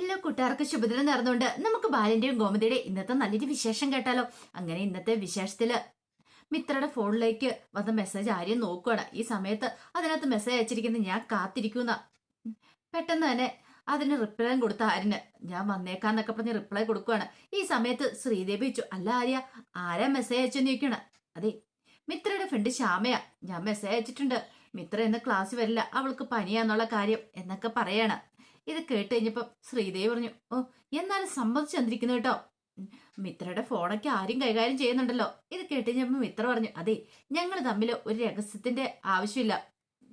ഇല്ല കൂട്ടുകാർക്ക് ശുഭദിനം നേർന്നുകൊണ്ട് നമുക്ക് ബാലന്റെയും ഗോമതിയുടെ ഇന്നത്തെ നല്ലൊരു വിശേഷം കേട്ടാലോ? അങ്ങനെ ഇന്നത്തെ വിശേഷത്തിൽ മിത്രയുടെ ഫോണിലേക്ക് വന്ന മെസ്സേജ് ആരെയും നോക്കുകയാണ് ഈ സമയത്ത് അതിനകത്ത് മെസ്സേജ് അയച്ചിരിക്കുന്നത് ഞാൻ കാത്തിരിക്കുന്ന. പെട്ടെന്ന് തന്നെ അതിന് റിപ്ലൈ കൊടുത്ത ആരിന് ഞാൻ വന്നേക്കാന്നൊക്കെ പറഞ്ഞ് റിപ്ലൈ കൊടുക്കുകയാണ് ഈ സമയത്ത് ശ്രീദേവി വെച്ചു അല്ല ആര്യ ആരാ മെസ്സേജ് അയച്ചെന്ന് ചോദിക്കണം അതെ മിത്രയുടെ ഫ്രണ്ട് ശ്യാമയാ. ഞാൻ മെസ്സേജ് അയച്ചിട്ടുണ്ട്. മിത്ര ഇന്ന് ക്ലാസ് വരില്ല അവൾക്ക് പനിയാന്നുള്ള കാര്യം എന്നൊക്കെ പറയാണ്. ഇത് കേട്ട് കഴിഞ്ഞപ്പം ശ്രീദേവി പറഞ്ഞു ഓ എന്നാലും സമ്മതിച്ചു തന്നിരിക്കുന്നു കേട്ടോ? മിത്രയുടെ ഫോണൊക്കെ ആരും കൈകാര്യം ചെയ്യുന്നുണ്ടല്ലോ. ഇത് കേട്ട് കഴിഞ്ഞപ്പോൾ മിത്ര പറഞ്ഞു അതെ ഞങ്ങൾ തമ്മിൽ ഒരു രഹസ്യത്തിന്റെ ആവശ്യമില്ല.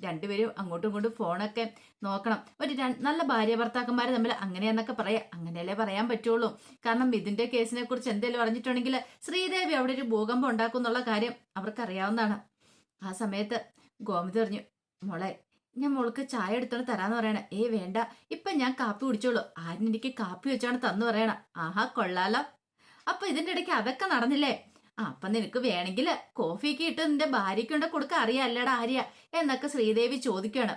രണ്ടുപേരും അങ്ങോട്ടും ഇങ്ങോട്ടും ഫോണൊക്കെ നോക്കണം. ഒരു നല്ല ഭാര്യ ഭർത്താക്കന്മാർ തമ്മിൽ അങ്ങനെയെന്നൊക്കെ പറയാം. അങ്ങനെയല്ലേ പറയാൻ പറ്റുള്ളൂ. കാരണം ഇതിന്റെ കേസിനെ കുറിച്ച് എന്തെങ്കിലും അറിഞ്ഞിട്ടുണ്ടെങ്കിൽ ശ്രീദേവി അവിടെ ഒരു ഭൂകമ്പം ഉണ്ടാക്കും എന്നുള്ള കാര്യം അവർക്കറിയാവുന്നതാണ്. ആ സമയത്ത് ഗോമതി പറഞ്ഞു മോളെ ഞാൻ മോൾക്ക് ചായ എടുത്തോണ്ട് തരാന്ന് പറയണ. ഏ വേണ്ട. ഇപ്പൊ ഞാൻ കാപ്പി കുടിച്ചോളൂ. ആരും എനിക്ക് കാപ്പി വെച്ചാണ് തന്നു പറയണ. ആഹാ കൊള്ളാലോ. അപ്പൊ ഇതിന്റെ ഇടയ്ക്ക് അതൊക്കെ നടന്നില്ലേ? ആ അപ്പൊ നിനക്ക് വേണമെങ്കിൽ കോഫിക്ക് ഇട്ട് നിന്റെ ഭാര്യയ്ക്ക് കൊണ്ട് കൊടുക്ക അറിയാല്ലടാ ആര്യ എന്നൊക്കെ ശ്രീദേവി ചോദിക്കുകയാണ്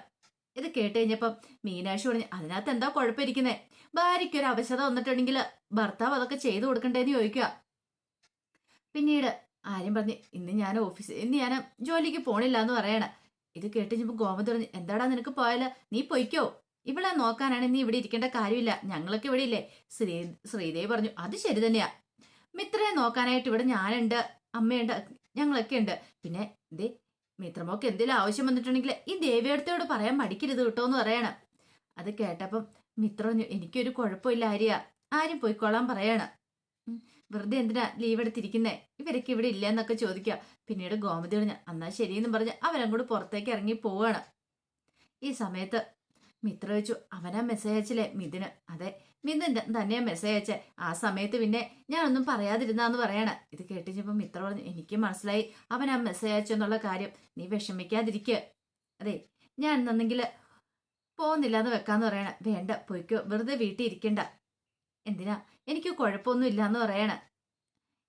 ഇത് കേട്ട് കഴിഞ്ഞപ്പം മീനാക്ഷി പറഞ്ഞു അതിനകത്ത് എന്താ കുഴപ്പമിരിക്കുന്നേ? ഭാര്യയ്ക്ക് ഒരു അവശത വന്നിട്ടുണ്ടെങ്കിൽ ഭർത്താവ് അതൊക്കെ ചെയ്തു കൊടുക്കണ്ടേന്ന് ചോദിക്കുക പിന്നീട് ആര്യം പറഞ്ഞു ഇന്ന് ഞാൻ ഓഫീസ് ഇന്ന് ഞാൻ ജോലിക്ക് പോണില്ല എന്ന് പറയണ. ഇത് കേട്ട് ഞാൻ ഗോമതി പറഞ്ഞു എന്താടാ നിനക്ക് പോയാൽ? നീ പൊയ്ക്കോ. ഇവിടെ നോക്കാനാണ് നീ ഇവിടെ ഇരിക്കേണ്ട കാര്യമില്ല. ഞങ്ങളൊക്കെ ഇവിടെ ഇല്ലേ? ശ്രീ ശ്രീദേവി പറഞ്ഞു അത് ശരി തന്നെയാ. മിത്രയെ നോക്കാനായിട്ട് ഇവിടെ ഞാനുണ്ട് അമ്മയുണ്ട് ഞങ്ങളൊക്കെ ഉണ്ട്. പിന്നെ ദേ മിത്രമോക്ക് എന്തെങ്കിലും ആവശ്യം വന്നിട്ടുണ്ടെങ്കിൽ ഈ ദേവിയടുത്തോട് പറയാൻ മടിക്കരുത് കേട്ടോ എന്ന് പറയണം. അത് കേട്ടപ്പം മിത്ര പറഞ്ഞു എനിക്കൊരു കുഴപ്പമില്ല ആര്യ. ആരും പോയിക്കോളാൻ പറയാണ്. വെറുതെ എന്തിനാ ലീവ് എടുത്തിരിക്കുന്നേ? ഇവരൊക്കെ ഇവിടെ ഇല്ല എന്നൊക്കെ ചോദിക്കുക പിന്നീട് ഗോമതി പറഞ്ഞ എന്നാ ശരിയെന്നും പറഞ്ഞ് അവരങ്ങോട്ട് പുറത്തേക്ക് ഇറങ്ങി പോവാണ്. ഈ സമയത്ത് മിത്ര വെച്ചു അവനാ മെസ്സേജ് അയച്ചില്ലേ മിഥുന്? അതെ മിഥുൻ തന്നെയാ മെസ്സേജ് അയച്ചേ. ആ സമയത്ത് പിന്നെ ഞാനൊന്നും പറയാതിരുന്നാന്ന് പറയണ. ഇത് കേട്ടിച്ചപ്പോ മിത്ര പറഞ്ഞു എനിക്ക് മനസ്സിലായി അവൻ ആ മെസ്സേജ് അയച്ചെന്നുള്ള കാര്യം. നീ വിഷമിക്കാതിരിക്ക. അതെ ഞാൻ എന്നെങ്കിൽ പോകുന്നില്ല എന്ന് വെക്കാന്ന് പറയണ. വേണ്ട പോയിക്കോ. വെറുതെ വീട്ടിൽ ഇരിക്കണ്ട. എന്തിനാ? എനിക്ക് കുഴപ്പമൊന്നും ഇല്ലാന്ന് പറയണ.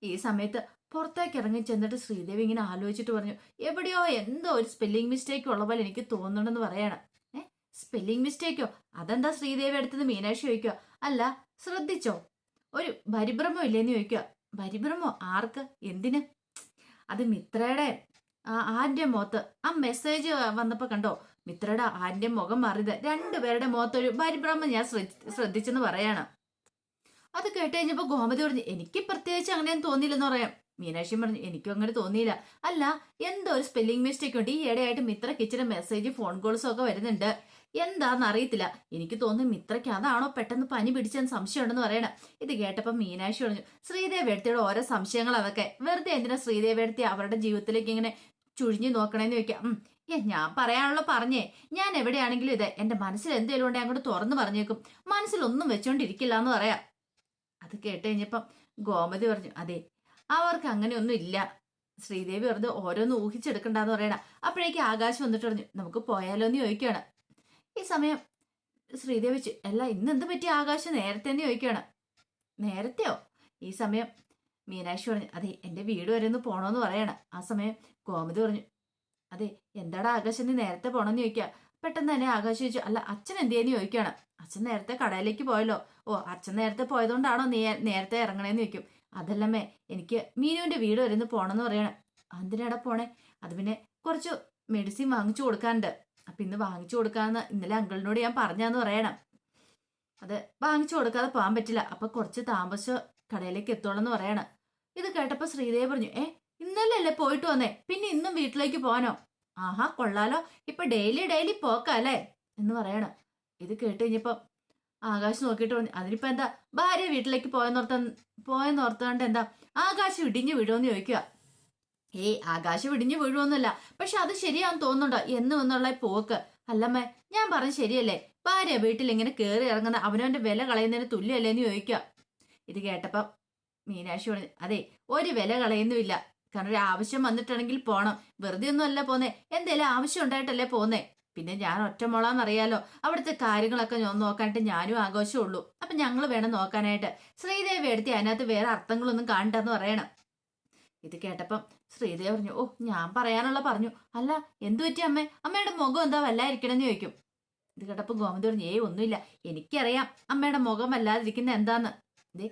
ഈ സമയത്ത് പുറത്തേക്ക് ഇറങ്ങി ചെന്നിട്ട് ശ്രീദേവി ഇങ്ങനെ ആലോചിച്ചിട്ട് പറഞ്ഞു എവിടെയോ എന്തോ ഒരു സ്പെല്ലിംഗ് മിസ്റ്റേക്ക് ഉള്ള പോലെ എനിക്ക് തോന്നുന്നുണ്ടെന്ന് പറയണം. ഏ? സ്പെല്ലിംഗ് മിസ്റ്റേക്കോ അതെന്താ ശ്രീദേവി എടുത്തത് മീനാക്ഷി ചോദിക്കുക? അല്ല ശ്രദ്ധിച്ചോ? ഒരു പരിഭ്രമോ ഇല്ലേന്ന് ചോദിക്കുക. പരിഭ്രമോ ആർക്ക്? എന്തിന്? അത് മിത്രയുടെ ആന്റെ മുഖത്ത്. ആ മെസ്സേജ് വന്നപ്പോ കണ്ടോ? മിത്രയുടെ ആന്റെ മുഖം മാറിയത് രണ്ടുപേരുടെ മുഖത്തൊരു പരിഭ്രമം ഞാൻ ശ്രദ്ധിച്ചെന്ന് പറയാണ്. അത് കേട്ട് ഗോമതി പറഞ്ഞു എനിക്ക് പ്രത്യേകിച്ച് അങ്ങനെയൊന്നും തോന്നിയില്ലെന്ന് പറയാം. മീനാക്ഷി പറഞ്ഞു എനിക്കും അങ്ങനെ തോന്നിയില്ല. അല്ല എന്തോ ഒരു സ്പെല്ലിംഗ് മിസ്റ്റേക്ക് ഉണ്ട്. ഈ ഇടയായിട്ട് മിത്ര കിച്ചിന് മെസ്സേജ് ഫോൺ കോൾസും ഒക്കെ വരുന്നുണ്ട്. എന്താന്ന് അറിയത്തില്ല. എനിക്ക് തോന്നുന്നു മിത്രയ്ക്ക് അതാണോ പെട്ടെന്ന് പനി പിടിച്ചെന്ന് സംശയമുണ്ടെന്ന് പറയണം. ഇത് കേട്ടപ്പോൾ മീനാക്ഷി പറഞ്ഞു ശ്രീദേവി എടുത്തിയുടെ ഓരോ സംശയങ്ങൾ അതൊക്കെ. വെറുതെ എന്തിനാ ശ്രീദേവി എടുത്തി അവരുടെ ജീവിതത്തിലേക്ക് ഇങ്ങനെ ചുഴിഞ്ഞു നോക്കണേന്ന് ചോദിക്കാം. ഏ ഞാൻ പറയാനുള്ള പറഞ്ഞേ. ഞാൻ എവിടെയാണെങ്കിലും ഇത് എന്റെ മനസ്സിൽ എന്തെങ്കിലും ഉണ്ടെങ്കിൽ അങ്ങോട്ട് തുറന്നു പറഞ്ഞേക്കും. മനസ്സിലൊന്നും വെച്ചോണ്ടിരിക്കില്ല എന്ന് പറയാം. അത് കേട്ട് കഴിഞ്ഞപ്പം ഗോമതി പറഞ്ഞു അതെ അവർക്ക് അങ്ങനെയൊന്നും ഇല്ല. ശ്രീദേവി വെറുതെ ഓരോന്ന് ഊഹിച്ചെടുക്കണ്ടെന്ന് പറയണ. അപ്പോഴേക്ക് ആകാശം വന്നിട്ട് പറഞ്ഞു നമുക്ക് പോയാലോ എന്ന് ചോദിക്കുകയാണ്. ഈ സമയം ശ്രീദേവി അല്ല ഇന്ന് എന്ത് പറ്റി ആകാശം? നേരത്തെ തന്നെ ചോദിക്കുകയാണ്. നേരത്തെയോ? ഈ സമയം മീനാക്ഷി പറഞ്ഞു അതെ എന്റെ വീട് വരെ ഒന്ന് പോണോന്ന് പറയണം. ആ സമയം ഗോമതി പറഞ്ഞു അതെ എന്താടാ ആകാശം നീ നേരത്തെ പോകണമെന്ന് ചോദിക്കുക? പെട്ടെന്ന് തന്നെ ആകാശ് ചോദിച്ചു അല്ല അച്ഛൻ എന്തേന്ന് ചോദിക്കുകയാണ്? അച്ഛൻ നേരത്തെ കടയിലേക്ക് പോയല്ലോ. ഓ അച്ഛൻ നേരത്തെ പോയതുകൊണ്ടാണോ നീ നേരത്തെ ഇറങ്ങണേന്ന് ചോദിക്കും. അതല്ലമ്മേ എനിക്ക് മീനുവിന്റെ വീട് വരെ ഒന്ന് പോകണമെന്ന് പറയണം. എന്തിനാടാ പോണേ? അത് പിന്നെ കുറച്ച് മെഡിസിൻ വാങ്ങിച്ചു കൊടുക്കാനുണ്ട്. അപ്പൊ ഇന്ന് വാങ്ങിച്ചു കൊടുക്കാന്ന് ഇന്നലെ അങ്കിളിനോട് ഞാൻ പറഞ്ഞാന്ന് പറയണം. അത് വാങ്ങിച്ചു കൊടുക്കാതെ പോകാൻ പറ്റില്ല. അപ്പൊ കുറച്ച് താമസം കടയിലേക്ക് എത്തോളെന്ന് പറയണം. ഇത് കേട്ടപ്പോൾ ശ്രീദേവി പറഞ്ഞു ഏ ഇന്നലെ അല്ലേ പോയിട്ട് വന്നേ? പിന്നെ ഇന്നും വീട്ടിലേക്ക് പോകാനോ? ആഹാ കൊള്ളാലോ. ഇപ്പൊ ഡെയിലി ഡെയിലി പോക്കല്ലേ എന്ന് പറയണം. ഇത് കേട്ട് കഴിഞ്ഞപ്പോ ആകാശ് നോക്കിയിട്ട് പറഞ്ഞു അതിനിപ്പോ എന്താ? ഭാര്യ വീട്ടിലേക്ക് പോയെന്നോർത്ത പോയെന്നോർത്തോണ്ട് എന്താ? ആകാശ് ഇടിഞ്ഞു വീഴുമെന്ന് ചോദിക്കുക ഏയ് ആകാശം ഇടിഞ്ഞു വീഴുമൊന്നുമില്ല പക്ഷെ അത് ശരിയാന്ന് തോന്നുന്നുണ്ടോ? എന്നും എന്നുള്ള പോക്ക്. അല്ലമ്മേ ഞാൻ പറഞ്ഞ ശരിയല്ലേ? ഭാര്യ വീട്ടിൽ ഇങ്ങനെ കയറി ഇറങ്ങുന്ന അവനവന്റെ വില കളയുന്നതിന് തുല്യമല്ലേ എന്ന് ചോദിക്കുക ഇത് കേട്ടപ്പം മീനാക്ഷി പറഞ്ഞു അതെ ഒരു വില കളയുന്നുമില്ല. കാരണം ഒരു ആവശ്യം വന്നിട്ടുണ്ടെങ്കിൽ പോണം. വെറുതെ ഒന്നും അല്ല പോന്നേ. എന്തേലും ആവശ്യം ഉണ്ടായിട്ടല്ലേ പോന്നേ. പിന്നെ ഞാൻ ഒറ്റ ഒറ്റമോളാന്നറിയാലോ അവിടുത്തെ കാര്യങ്ങളൊക്കെ ഞാൻ നോക്കാനായിട്ട് ഞാനും ആഘോഷമുള്ളൂ. അപ്പൊ ഞങ്ങൾ വേണം നോക്കാനായിട്ട്. ശ്രീദേവി എടുത്തി അതിനകത്ത് വേറെ അർത്ഥങ്ങളൊന്നും കാണണ്ടെന്ന് പറയണം. ഇത് കേട്ടപ്പം ശ്രീദേവി പറഞ്ഞു ഓ ഞാൻ പറയാനുള്ള പറഞ്ഞു. അല്ല എന്തു പറ്റി അമ്മേ? അമ്മയുടെ മുഖം എന്താ വല്ലായിരിക്കണമെന്ന് ചോദിക്കും. ഇത് കേട്ടപ്പോൾ ഗോമതി പറഞ്ഞു ഏയ് ഒന്നുമില്ല. എനിക്കറിയാം അമ്മയുടെ മുഖം വല്ലാതിരിക്കുന്ന എന്താന്ന്. ദേ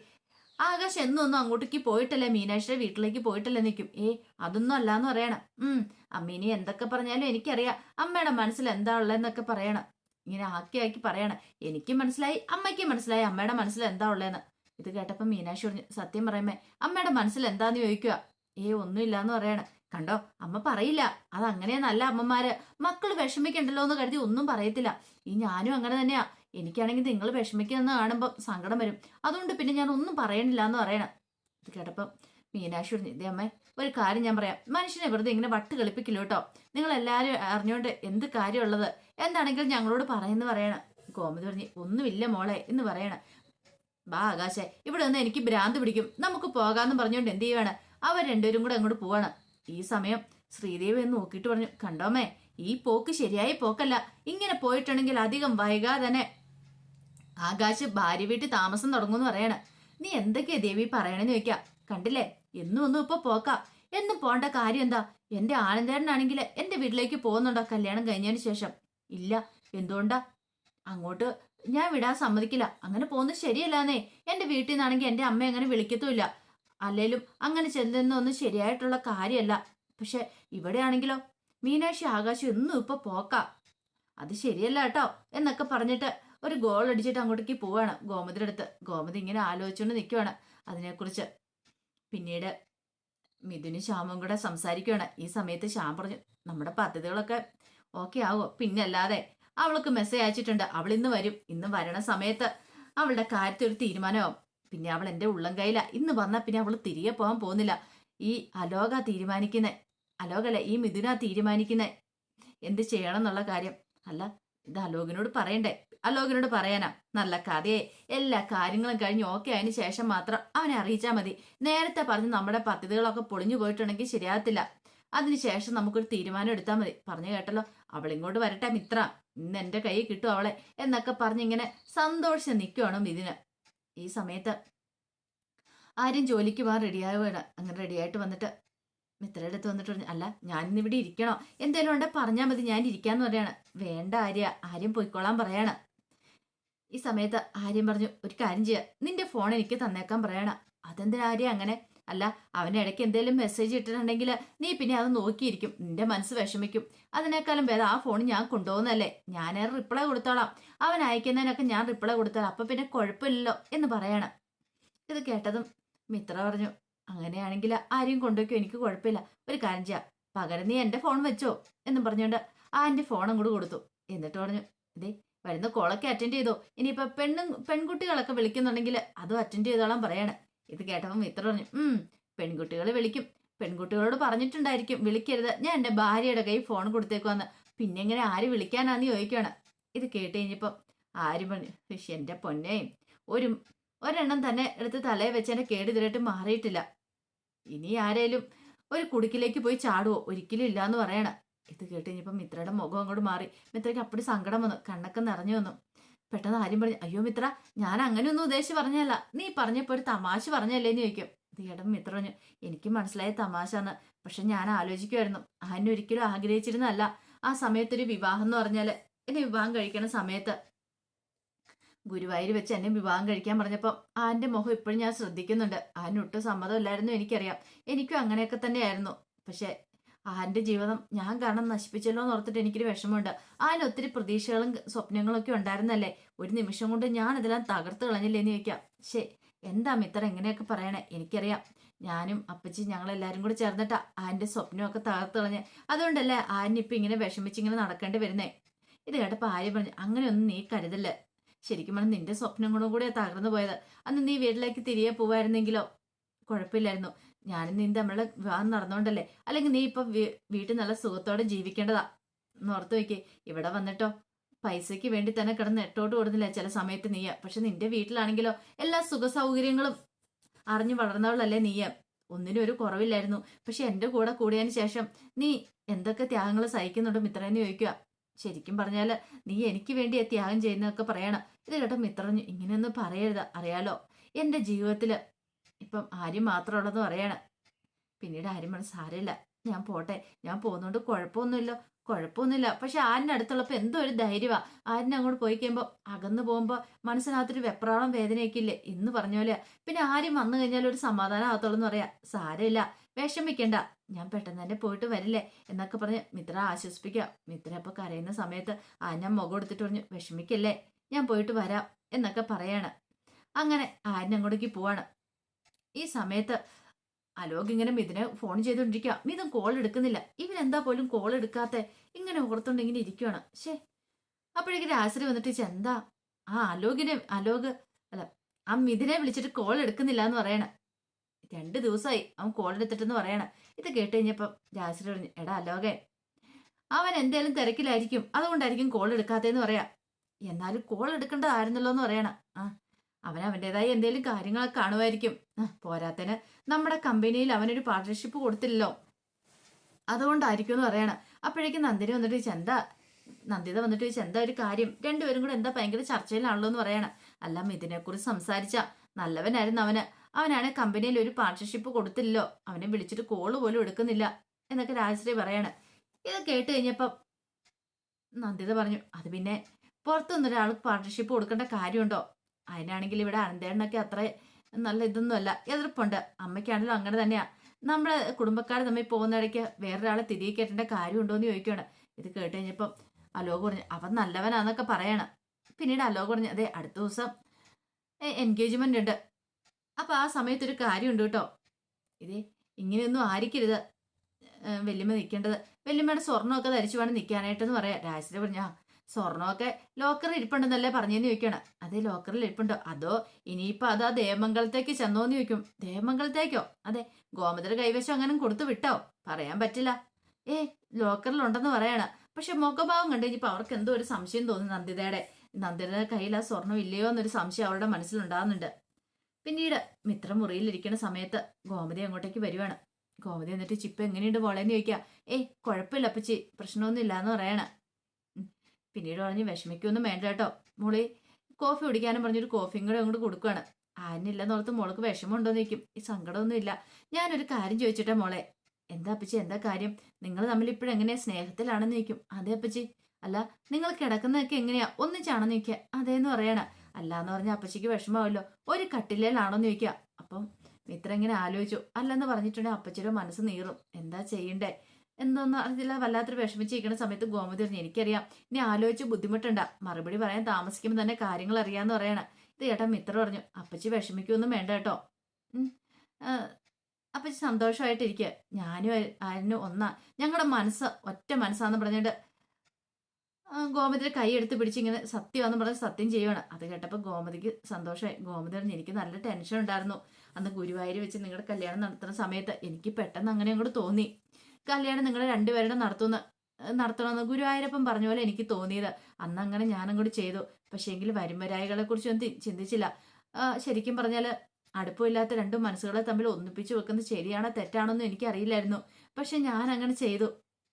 ആകാശ് എന്നൊന്നും അങ്ങോട്ടേക്ക് പോയിട്ടല്ലേ മീനാക്ഷിയുടെ വീട്ടിലേക്ക് പോയിട്ടല്ലേ നിൽക്കും ഏ അതൊന്നും അല്ലാന്ന് പറയണം. ഉം അമ്മീനി എന്തൊക്കെ പറഞ്ഞാലും എനിക്കറിയാം. അമ്മയുടെ മനസ്സിൽ എന്താ ഉള്ളതെന്നൊക്കെ പറയണം. ഇങ്ങനെ ആക്കി ആക്കി പറയണം. എനിക്കും മനസ്സിലായി അമ്മയ്ക്കും മനസ്സിലായി അമ്മയുടെ മനസ്സിൽ എന്താ ഉള്ളതെന്ന്. ഇത് കേട്ടപ്പോൾ മീനാക്ഷി പറഞ്ഞു സത്യം പറയുമ്പേ അമ്മയുടെ മനസ്സിൽ എന്താന്ന് ചോദിക്കുക ഏ ഒന്നുമില്ലാന്ന് പറയണം. കണ്ടോ? അമ്മ പറയില്ല. അത് അങ്ങനെ നല്ല അമ്മമാര്. മക്കൾ വിഷമിക്കണ്ടല്ലോ എന്ന് കരുതി ഒന്നും പറയത്തില്ല. ഈ ഞാനും അങ്ങനെ തന്നെയാ. എനിക്കാണെങ്കിൽ നിങ്ങൾ വിഷമിക്കുന്ന കാണുമ്പോൾ സങ്കടം വരും. അതുകൊണ്ട് പിന്നെ ഞാൻ ഒന്നും പറയണില്ല എന്ന് പറയണം. ഇത് കേട്ടപ്പം മീനാക്ഷി ഇതേ അമ്മേ ഒരു കാര്യം ഞാൻ പറയാം. മനുഷ്യനെ വെറുതെ ഇങ്ങനെ വട്ട് കളിപ്പിക്കില്ല കേട്ടോ. നിങ്ങൾ എല്ലാവരും അറിഞ്ഞുകൊണ്ട് എന്ത് കാര്യമുള്ളത്? എന്താണെങ്കിലും ഞങ്ങളോട് പറയുന്നു പറയണം. കോമതി പറഞ്ഞു ഒന്നുമില്ല മോളെ എന്ന് പറയണം. ബാ ആകാശേ ഇവിടെ നിന്ന് എനിക്ക് ഭ്രാന്ത് പിടിക്കും. നമുക്ക് പോകാമെന്ന് പറഞ്ഞുകൊണ്ട് എന്ത് ചെയ്യുവാണ്? അവർ രണ്ടുപേരും കൂടെ അങ്ങോട്ട് പോവാണ്. ഈ സമയം ശ്രീദേവി എന്ന് നോക്കിയിട്ട് പറഞ്ഞു കണ്ടോമേ ഈ പോക്ക് ശരിയായ പോക്കല്ല. ഇങ്ങനെ പോയിട്ടുണ്ടെങ്കിൽ അധികം വൈകാതെ തന്നെ ആകാശ് ഭാര്യ വീട്ടിൽ താമസം തുടങ്ങുമെന്ന് പറയണ. നീ എന്തൊക്കെയാ ദേവി പറയണെന്ന് ചോദിക്കാം. കണ്ടില്ലേ? എന്നും ഒന്നും ഇപ്പൊ പോക്ക. എന്നും പോണ്ട കാര്യം എന്താ? എന്റെ ആനന്ദേരനാണെങ്കിൽ എന്റെ വീട്ടിലേക്ക് പോകുന്നുണ്ടോ? കല്യാണം കഴിഞ്ഞതിന് ശേഷം. ഇല്ല. എന്തുകൊണ്ടാ? അങ്ങോട്ട് ഞാൻ വിടാൻ സമ്മതിക്കില്ല. അങ്ങനെ പോകുന്നത് ശരിയല്ലാന്നേ. എന്റെ വീട്ടിൽ നിന്നാണെങ്കിൽ എന്റെ അമ്മ അങ്ങനെ വിളിക്കത്തുമില്ല. അല്ലേലും അങ്ങനെ ചെന്നൊന്നും ശരിയായിട്ടുള്ള കാര്യമല്ല പക്ഷെ ഇവിടെയാണെങ്കിലോ? മീനാക്ഷി ആകാശം എന്നും ഇപ്പൊ പോക്കാം. അത് ശരിയല്ല കേട്ടോ എന്നൊക്കെ പറഞ്ഞിട്ട് ഒരു ഗോൾ അടിച്ചിട്ട് അങ്ങോട്ടേക്ക് പോവാണ് ഗോമതിയുടെ അടുത്ത്. ഗോമതി ഇങ്ങനെ ആലോചിച്ചുകൊണ്ട് നിൽക്കുവാണ് അതിനെക്കുറിച്ച്. പിന്നീട് മിഥുനും ശ്യാമും കൂടെ സംസാരിക്കുകയാണ് ഈ സമയത്ത് ശ്യാം പറഞ്ഞു നമ്മുടെ പദ്ധതികളൊക്കെ ഓക്കെ ആവോ? പിന്നല്ലാതെ അവൾക്ക് മെസ്സേജ് അയച്ചിട്ടുണ്ട്. അവൾ ഇന്ന് വരും. ഇന്ന് വരണ സമയത്ത് അവളുടെ കാര്യത്തിൽ ഒരു തീരുമാനമാവും. പിന്നെ അവൾ എന്റെ ഉള്ളം കയ്യില ഇന്ന് വന്നാൽ പിന്നെ അവൾ തിരികെ പോകാൻ പോകുന്നില്ല. ഈ അലോക തീരുമാനിക്കുന്ന. അലോകല്ല ഈ മിഥുന തീരുമാനിക്കുന്ന. എന്ത് ചെയ്യണം എന്നുള്ള കാര്യം. അല്ല ഇത് അലോകിനോട് പറയണ്ടേ? അലോകിനോട് പറയാനാ. നല്ല കഥയെ. എല്ലാ കാര്യങ്ങളും കഴിഞ്ഞ് ഓക്കെ ആയതിനു ശേഷം മാത്രം അവനെ അറിയിച്ചാൽ മതി. നേരത്തെ പറഞ്ഞ് നമ്മുടെ പദ്ധതികളൊക്കെ പൊളിഞ്ഞു പോയിട്ടുണ്ടെങ്കിൽ ശരിയാകത്തില്ല. അതിനുശേഷം നമുക്കൊരു തീരുമാനം എടുത്താൽ മതി. പറഞ്ഞു കേട്ടല്ലോ? അവളിങ്ങോട്ട് വരട്ടെ മിത്ര. ഇന്ന് എന്റെ കയ്യിൽ കിട്ടും അവളെ. എന്നൊക്കെ പറഞ്ഞിങ്ങനെ സന്തോഷിച്ച് നിൽക്കുവാണ് മിഥുന്. ഈ സമയത്ത് ആരും ജോലിക്ക് പോകാൻ റെഡിയാവുകയാണ് അങ്ങനെ റെഡിയായിട്ട് വന്നിട്ട് മിത്രയുടെ അടുത്ത് വന്നിട്ട് പറഞ്ഞു അല്ല ഞാനിന്ന് ഇവിടെ ഇരിക്കണോ? എന്തേലും ഉണ്ടെ പറഞ്ഞാൽ മതി ഞാൻ ഇരിക്കാന്ന് പറയാണ്. വേണ്ട ആര്യ ആര്യം പോയിക്കോളാൻ പറയാണ്. ഈ സമയത്ത് ആര്യം പറഞ്ഞു ഒരു കാര്യം ചെയ്യാം. നിന്റെ ഫോൺ എനിക്ക് തന്നേക്കാൻ പറയണ. അതെന്തിനാ ആര്യ അങ്ങനെ അല്ല അവന് ഇടയ്ക്ക് എന്തെങ്കിലും മെസ്സേജ് ഇട്ടിട്ടുണ്ടെങ്കിൽ നീ പിന്നെ അത് നോക്കിയിരിക്കും. നിന്റെ മനസ്സ് വിഷമിക്കും. അതിനേക്കാളും ഭേദം ആ ഫോൺ ഞാൻ കൊണ്ടുപോകുന്നല്ലേ ഞാൻ റിപ്ലൈ കൊടുത്തോളാം. അവൻ അയക്കുന്നതിനൊക്കെ ഞാൻ റിപ്ലൈ കൊടുത്തോളാം. അപ്പൊ പിന്നെ കുഴപ്പമില്ലല്ലോ എന്ന് പറയണം. ഇത് കേട്ടതും മിത്ര പറഞ്ഞു അങ്ങനെയാണെങ്കിൽ ആരെയും കൊണ്ടുവയ്ക്കോ എനിക്ക് കുഴപ്പമില്ല. ഒരു കാര്യം ചെയ്യാം. പകരം നീ എന്റെ ഫോൺ വെച്ചോ? എന്നും പറഞ്ഞുകൊണ്ട് ആ എന്റെ ഫോണും കൂടെ കൊടുത്തു. എന്നിട്ട് പറഞ്ഞു ഇതേ വരുന്ന കോളൊക്കെ അറ്റൻഡ് ചെയ്തോ? ഇനിയിപ്പോൾ പെണ്ണും പെൺകുട്ടികളൊക്കെ വിളിക്കുന്നുണ്ടെങ്കിൽ അതും അറ്റൻഡ് ചെയ്തോളാം പറയാണ്. ഇത് കേട്ടപ്പോൾ മിത്ര പറഞ്ഞു ഉം പെൺകുട്ടികൾ വിളിക്കും. പെൺകുട്ടികളോട് പറഞ്ഞിട്ടുണ്ടായിരിക്കും വിളിക്കരുത്. ഞാൻ എന്റെ ഭാര്യയുടെ കൈ ഫോൺ കൊടുത്തേക്കുവന്ന്. പിന്നെ എങ്ങനെ ആര് വിളിക്കാനാന്ന് ചോദിക്കുകയാണ് ഇത് കേട്ട് കഴിഞ്ഞപ്പോൾ ആര് പറഞ്ഞു "ഇഷ്, എന്റെ പൊന്നേയും ഒരു ഒരെണ്ണം തന്നെ എടുത്ത് തലയെ വെച്ച് എന്റെ കേട് ഇതിലായിട്ട് മാറിയിട്ടില്ല. ഇനി ആരേലും ഒരു കുടുക്കിലേക്ക് പോയി ചാടുവോ? ഒരിക്കലും ഇല്ല എന്ന് പറയണ. ഇത് കേട്ട് കഴിഞ്ഞപ്പോൾ മിത്രയുടെ മുഖം അങ്ങോട്ട് മാറി. മിത്രയ്ക്ക് അപ്പടി സങ്കടം വന്നു. കണ്ണൊക്കെ നിറഞ്ഞു വന്നു. പെട്ടെന്ന് ആര്യം പറഞ്ഞു അയ്യോ മിത്ര ഞാൻ അങ്ങനെയൊന്നും ഉദ്ദേശിച്ച് പറഞ്ഞല്ല നീ പറഞ്ഞപ്പോൾ ഒരു തമാശ പറഞ്ഞല്ലേ എന്ന് ചോദിക്കും. ഇടം മിത്ര പറഞ്ഞു എനിക്ക് മനസ്സിലായ തമാശാന്ന് പക്ഷെ ഞാൻ ആലോചിക്കുമായിരുന്നു ആന്നെ ഒരിക്കലും ആഗ്രഹിച്ചിരുന്നല്ല ആ സമയത്തൊരു വിവാഹം എന്ന് പറഞ്ഞാൽ എന്നെ വിവാഹം കഴിക്കണ സമയത്ത്. ഗുരുവായൂർ വെച്ച് എന്നെ വിവാഹം കഴിക്കാൻ പറഞ്ഞപ്പോൾ ആന്റെ മുഖം ഇപ്പോഴും ഞാൻ ശ്രദ്ധിക്കുന്നുണ്ട്. ആന് ഒട്ടും സമ്മതമില്ലായിരുന്നു എനിക്കറിയാം. എനിക്കും അങ്ങനെയൊക്കെ തന്നെയായിരുന്നു. പക്ഷെ ആന്റെ ജീവിതം ഞാൻ കാണാൻ നശിപ്പിച്ചല്ലോ എന്ന് ഓർത്തിട്ട് എനിക്കൊരു വിഷമമുണ്ട്. ആന് ഒത്തിരി പ്രതീക്ഷകളും സ്വപ്നങ്ങളും ഒക്കെ ഉണ്ടായിരുന്നല്ലേ? ഒരു നിമിഷം കൊണ്ട് ഞാൻ ഇതെല്ലാം തകർത്ത് കളഞ്ഞില്ലേ എന്ന് ചോദിക്കാം. ശേ എന്താ മിത്ര എങ്ങനെയൊക്കെ പറയണേ? എനിക്കറിയാം. ഞാനും അപ്പച്ചി ഞങ്ങളെല്ലാരും കൂടി ചേർന്നിട്ടാ ആന്റെ സ്വപ്നമൊക്കെ തകർത്ത് കളഞ്ഞ്. അതുകൊണ്ടല്ലേ ആനിപ്പം ഇങ്ങനെ വിഷമിച്ച് ഇങ്ങനെ നടക്കേണ്ടി വരുന്നേ? ഇത് കേട്ടപ്പോൾ ആര്യ പറഞ്ഞു അങ്ങനെയൊന്നും നീ കരുതല്ല? ശരിക്കും പറഞ്ഞാൽ നിന്റെ സ്വപ്നങ്ങളും കൂടെ തകർന്നു പോയത്. അന്ന് നീ വീട്ടിലേക്ക് തിരികെ പോവായിരുന്നെങ്കിലോ? കുഴപ്പമില്ലായിരുന്നു. ഞാനും നീ തമ്മിലുള്ള വിവാഹം നടന്നുകൊണ്ടല്ലേ അല്ലെങ്കിൽ നീ ഇപ്പൊ വീട്ടിൽ നല്ല സുഖത്തോടെ ജീവിക്കേണ്ടതാ. ഓർത്ത് വെക്കേ. ഇവിടെ വന്നിട്ടോ പൈസയ്ക്ക് വേണ്ടി തന്നെ കിടന്ന് എട്ടോട്ട് കൊടുത്തില്ല ചില സമയത്ത് നീയ? പക്ഷെ നിന്റെ വീട്ടിലാണെങ്കിലോ എല്ലാ സുഖ സൗകര്യങ്ങളും അറിഞ്ഞു വളർന്നവളല്ലേ നീയ? ഒന്നിനും ഒരു കുറവില്ലായിരുന്നു. പക്ഷെ എന്റെ കൂടെ കൂടിയതിന് ശേഷം നീ എന്തൊക്കെ ത്യാഗങ്ങൾ സഹിക്കുന്നുണ്ടോ മിത്രേന്ന് ചോദിക്കുക. ശരിക്കും പറഞ്ഞാൽ നീ എനിക്ക് വേണ്ടി ത്യാഗം ചെയ്യുന്നതൊക്കെ പറയണം. ഇത് കേട്ടോ മിത്രഞ്ഞു ഇങ്ങനെയൊന്നും പറയരുത്. അറിയാലോ? എന്റെ ജീവിതത്തിൽ ഇപ്പം ആര്യം മാത്രമുള്ളതെന്ന് പറയണം. പിന്നീട് ആര്യം പറഞ്ഞു സാരമില്ല ഞാൻ പോട്ടെ ഞാൻ പോകുന്നോണ്ട് കുഴപ്പമൊന്നുമില്ല കുഴപ്പമൊന്നുമില്ല. പക്ഷെ ആരിന്റെ അടുത്തുള്ളപ്പോൾ എന്തോ ഒരു ധൈര്യമാണ് ആരിനെ അങ്ങോട്ട് പോയി കഴിയുമ്പോൾ അകന്നു പോകുമ്പോൾ മനസ്സിനകത്തൊരു വെപ്രാളം വേദനയൊക്കെ എന്ന് പറഞ്ഞ പോലെ പിന്നെ ആരും വന്നു കഴിഞ്ഞാൽ ഒരു സമാധാനം ആകത്തുള്ളൂ എന്ന് പറയാം. സാരമില്ല വിഷമിക്കണ്ട. ഞാൻ പെട്ടെന്ന് തന്നെ പോയിട്ട് വരില്ലേ? എന്നൊക്കെ പറഞ്ഞ് മിത്ര ആശ്വസിപ്പിക്കുക. മിത്ര അപ്പോൾ കരയുന്ന സമയത്ത് ആ ഞാൻ മുഖം എടുത്തിട്ട് പറഞ്ഞു വിഷമിക്കല്ലേ? ഞാൻ പോയിട്ട് വരാം എന്നൊക്കെ പറയാണ്. അങ്ങനെ ആരിനെ അങ്ങോട്ടേക്ക് പോവാണ്. ഈ സമയത്ത് അലോക് ഇങ്ങനെ മിഥുനെ ഫോൺ ചെയ്തുകൊണ്ടിരിക്കുക മിഥുൻ കോൾ എടുക്കുന്നില്ല. ഇവരെന്താ പോലും കോൾ എടുക്കാത്ത? ഇങ്ങനെ ഓർത്തുകൊണ്ട് ഇങ്ങനെ ഇരിക്കുവാണ്. ശേ അപ്പോഴേക്കും രാശ്രി വന്നിട്ട് ചെന്താ ആ അലോകിനെ അലോക് അല്ല ആ മിഥുനെ വിളിച്ചിട്ട് കോൾ എടുക്കുന്നില്ല എന്ന് പറയണ. രണ്ട് ദിവസമായി അവൻ കോൾ എടുത്തിട്ടെന്ന് പറയണ. ഇത് കേട്ട് കഴിഞ്ഞപ്പം രാശ്രി പറഞ്ഞു എടാ അലോകെ അവൻ എന്തേലും തിരക്കിലായിരിക്കും. അതുകൊണ്ടായിരിക്കും കോൾ എടുക്കാത്തതെന്ന് പറയാ. എന്നാലും കോൾ എടുക്കേണ്ടതായിരുന്നല്ലോ എന്ന് പറയണ. ആ അവൻ അവന്റെതായ എന്തെങ്കിലും കാര്യങ്ങളൊക്കെ കാണുമായിരിക്കും. പോരാത്തന് നമ്മുടെ കമ്പനിയിൽ അവനൊരു പാർട്ണർഷിപ്പ് കൊടുത്തില്ലല്ലോ. അതുകൊണ്ടായിരിക്കും എന്ന് പറയണം. അപ്പോഴേക്കും നന്ദിനി വന്നിട്ട് എന്താ? നന്ദിത വന്നിട്ട് ചോദിച്ചു, എന്താ ഒരു കാര്യം? രണ്ടുപേരും കൂടെ എന്താ ഭയങ്കര ചർച്ചയിലാണല്ലോ എന്ന് പറയണം. അല്ല ഇതിനെക്കുറിച്ച് സംസാരിച്ച. നല്ലവനായിരുന്നു അവന്. അവനാണ് കമ്പനിയിൽ ഒരു പാർട്ണർഷിപ്പ് കൊടുത്തില്ലല്ലോ. അവനെ വിളിച്ചിട്ട് കോൾ പോലും എടുക്കുന്നില്ല. എന്നൊക്കെ രാജശ്രീ പറയാണ്. ഇത് കേട്ട് കഴിഞ്ഞപ്പം നന്ദിത പറഞ്ഞു അത് പിന്നെ പുറത്തുനിന്ന് ഒരാൾക്ക് പാർട്ണർഷിപ്പ് കൊടുക്കേണ്ട കാര്യമുണ്ടോ? അതിനാണെങ്കിൽ ഇവിടെ അനന്തേണ്ണൊക്കെ അത്ര നല്ല ഇതൊന്നുമല്ല. എതിർപ്പുണ്ട്. അമ്മയ്ക്കാണെങ്കിലും അങ്ങനെ തന്നെയാ. നമ്മുടെ കുടുംബക്കാർ തമ്മിൽ പോകുന്നിടയ്ക്ക് വേറൊരാളെ തിരികെ കേട്ടേണ്ട കാര്യമുണ്ടോ എന്ന് ചോദിക്കുകയാണ് ഇത് കേട്ട് കഴിഞ്ഞപ്പം അലോക് പറഞ്ഞു അവൻ നല്ലവനാന്നൊക്കെ പറയണം. പിന്നീട് അലോക് പറഞ്ഞു അതെ അടുത്ത ദിവസം എൻഗേജ്മെന്റ് ഉണ്ട്. അപ്പൊ ആ സമയത്തൊരു കാര്യം കാര്യമുണ്ട് കേട്ടോ. ഇത് ഇങ്ങനെയൊന്നും ആയിരിക്കരുത്. വെല്ലുമ്മ നിൽക്കേണ്ടത്. വല്യമ്മയുടെ സ്വർണമൊക്കെ ധരിച്ചു വേണം നിൽക്കാനായിട്ടെന്ന് പറയാം. രാജശ്രീ പറഞ്ഞു ആ സ്വർണമൊക്കെ ലോക്കറിൽ ഇരിപ്പുണ്ടെന്നല്ലേ പറഞ്ഞെന്ന് ചോദിക്കണം. അതെ ലോക്കറിൽ ഇരിപ്പുണ്ടോ. അതോ ഇനിയിപ്പോ അതാ ദേവമംഗലത്തേക്ക് ചെന്നോന്ന് ചോദിക്കും. ദേവമംഗലത്തേക്കോ? അതെ ഗോമതിയുടെ കൈവശം അങ്ങനെ കൊടുത്തു വിട്ടോ. പറയാൻ പറ്റില്ല. ഏ ലോക്കറിലുണ്ടെന്ന് പറയണ. പക്ഷെ മുഖഭാവം കണ്ടു കഴിഞ്ഞപ്പോ അവർക്ക് എന്തോ ഒരു സംശയം തോന്നി നന്ദിതയുടെ. നന്ദിതയുടെ കയ്യിൽ ആ സ്വർണം ഇല്ലയോ എന്നൊരു സംശയം അവരുടെ മനസ്സിലുണ്ടാകുന്നുണ്ട് പിന്നീട് മിത്രം മുറിയിലിരിക്കുന്ന സമയത്ത് ഗോമതി അങ്ങോട്ടേക്ക് വരുവാണ്. ഗോമതി എന്നിട്ട് ചിപ്പ് എങ്ങനെയുണ്ട് പോളേന്ന് ചോദിക്കുക ഏയ് കുഴപ്പമില്ല അപ്പച്ചി. പ്രശ്നമൊന്നും ഇല്ലാന്ന് പറയണ. പിന്നീട് പറഞ്ഞ് വിഷമിക്കൊന്നും വേണ്ട കേട്ടോ. മോളി കോഫി കുടിക്കാനും പറഞ്ഞൊരു കോഫിയും കൂടെ അങ്ങോട്ട് കൊടുക്കുകയാണ് ആനില്ലെന്നോർത്ത് മോൾക്ക് വിഷമമുണ്ടോ നിൽക്കും ഈ സങ്കടമൊന്നും ഇല്ല ഞാനൊരു കാര്യം ചോദിച്ചിട്ടാ മോളെ. എന്താ അപ്പച്ചി എന്താ കാര്യം? നിങ്ങൾ തമ്മിൽ ഇപ്പോഴെങ്ങനെയാ സ്നേഹത്തിലാണെന്ന് നിൽക്കും അതെ അപ്പച്ചി. അല്ല നിങ്ങൾ കിടക്കുന്നതൊക്കെ എങ്ങനെയാ? ഒന്നിച്ചാണെന്ന് ചോദിക്കുക. അതേന്ന് പറയണ. അല്ലാന്ന് പറഞ്ഞ അപ്പച്ചിക്ക് വിഷമാവല്ലോ ഒരു കട്ടിലേലാണോന്ന് ചോദിക്കുക. അപ്പം മിത്രം ഇങ്ങനെ ആലോചിച്ചു. അല്ലെന്ന് പറഞ്ഞിട്ടുണ്ടെങ്കിൽ അപ്പച്ചിയുടെ മനസ്സ് നീറും. എന്താ ചെയ്യണ്ടേ? എന്നൊന്നും അതിൽ വല്ലാത്തൊരു വിഷമിച്ചിരിക്കുന്ന സമയത്ത് ഗോമതി പറഞ്ഞു എനിക്കറിയാം ഇനി ആലോചിച്ച് ബുദ്ധിമുട്ടുണ്ട. മറുപടി പറയാൻ താമസിക്കുമ്പോൾ തന്നെ കാര്യങ്ങൾ അറിയാന്ന് പറയണ. ഇത് ചേട്ടൻ മിത്ര പറഞ്ഞു അപ്പച്ചി വിഷമിക്കൊന്നും വേണ്ട കേട്ടോ. അപ്പച്ചി സന്തോഷമായിട്ടിരിക്കുക. ഞാനും അതിനും ഒന്നാ. ഞങ്ങളുടെ മനസ്സ് ഒറ്റ മനസ്സാന്ന് പറഞ്ഞിട്ട് ഗോമതിയുടെ കൈ എടുത്ത് പിടിച്ച് ഇങ്ങനെ സത്യമാന്ന് പറഞ്ഞ് സത്യം ചെയ്യുവാണ്. അത് കേട്ടപ്പോൾ ഗോമതിക്ക് സന്തോഷമായി. ഗോമതി പറഞ്ഞു എനിക്ക് നല്ല ടെൻഷൻ ഉണ്ടായിരുന്നു. അന്ന് ഗുരുവായൂർ വെച്ച് നിങ്ങളുടെ കല്യാണം നടത്തുന്ന സമയത്ത് എനിക്ക് പെട്ടെന്ന് അങ്ങനെ അങ്ങോട്ട് തോന്നി. കല്യാണം നിങ്ങൾ രണ്ടുപേരുടെ നടത്തുന്ന നടത്തണമെന്ന് ഗുരുവായൂരപ്പൻ പറഞ്ഞ പോലെ എനിക്ക് തോന്നിയത്. അന്ന് അങ്ങനെ ഞാനും കൂടി ചെയ്തു. പക്ഷേ എങ്കിൽ തി- ചിന്തിച്ചില്ല. ശരിക്കും പറഞ്ഞാൽ അടുപ്പമില്ലാത്ത രണ്ട് മനസ്സുകളെ തമ്മിൽ ഒന്നിപ്പിച്ച് വെക്കുന്നത് ശരിയാണോ തെറ്റാണോ എന്ന് എനിക്കറിയില്ലായിരുന്നു. പക്ഷെ ഞാൻ അങ്ങനെ ചെയ്തു.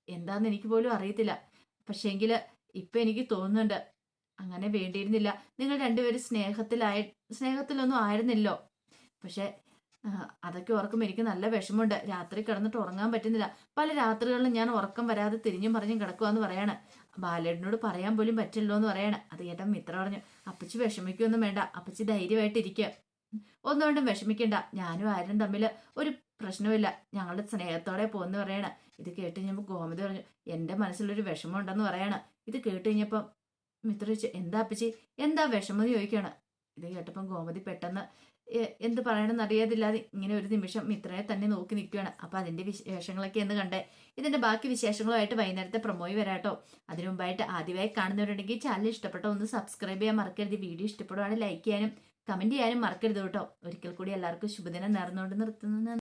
എന്താന്ന് എനിക്ക് പോലും അറിയത്തില്ല. പക്ഷേങ്കിൽ ഇപ്പൊ എനിക്ക് തോന്നുന്നുണ്ട്. അങ്ങനെ വേണ്ടിയിരുന്നില്ല. നിങ്ങൾ രണ്ടുപേരും സ്നേഹത്തിലായി സ്നേഹത്തിലൊന്നും ആയിരുന്നില്ലോ. പക്ഷെ അതൊക്കെ ഓർക്കുമ്പോൾ എനിക്ക് നല്ല വിഷമമുണ്ട്. രാത്രി കിടന്നിട്ട് ഉറങ്ങാൻ പറ്റുന്നില്ല. പല രാത്രികളിലും ഞാൻ ഉറക്കം വരാതെ തിരിഞ്ഞും പറഞ്ഞും കിടക്കുവാന്ന് പറയാണ്. ബാലേട്ടനോട് പറയാൻ പോലും പറ്റില്ലോ എന്ന് പറയാണ്. അത് ഏട്ടൻ മിത്ര പറഞ്ഞു. അപ്പച്ചി വിഷമിക്കൊന്നും വേണ്ട. അപ്പച്ചി ധൈര്യമായിട്ടിരിക്കുക ഒന്നുകൊണ്ടും വിഷമിക്കണ്ട. ഞാനും ആരും തമ്മിൽ ഒരു പ്രശ്നവുമില്ല. ഞങ്ങളുടെ സ്നേഹത്തോടെ പോകുന്നു പറയണ. ഇത് കേട്ട് കഴിഞ്ഞപ്പോൾ ഗോമതി പറഞ്ഞു എന്റെ മനസ്സിലൊരു വിഷമം ഉണ്ടെന്ന് പറയണ. ഇത് കേട്ട് കഴിഞ്ഞപ്പം മിത്ര ചോദിച്ചു എന്താ അപ്പച്ചി? എന്താ വിഷമം? ചോദിക്കുകയാണ്. ഇത് കേട്ടപ്പം ഗോമതി പെട്ടെന്ന് എന്ത് പറയണമെന്ന് അറിയാതില്ലാതെ ഇങ്ങനെ ഒരു നിമിഷം മിത്രയെ തന്നെ നോക്കി നിൽക്കുകയാണ്. അപ്പൊ അതിന്റെ വിശേഷങ്ങളൊക്കെ എന്ന് കണ്ടേ. ഇതിന്റെ ബാക്കി വിശേഷങ്ങളുമായിട്ട് വൈകുന്നേരത്തെ പ്രൊമോയി വരാട്ടോ അതിനു മുമ്പായിട്ട് ആദ്യമായി കാണുന്നവരുണ്ടെങ്കിൽ ചാനൽ ഇഷ്ടപ്പെട്ടോ ഒന്ന് സബ്സ്ക്രൈബ് ചെയ്യാൻ മറക്കരുത്. വീഡിയോ ഇഷ്ടപ്പെടുവാണെങ്കിൽ ലൈക്ക് ചെയ്യാനും കമന്റ് ചെയ്യാനും മറക്കരുത് കേട്ടോ. ഒരിക്കൽ കൂടി എല്ലാവർക്കും ശുഭദിനം നേർന്നുകൊണ്ട് നിർത്തുന്നു.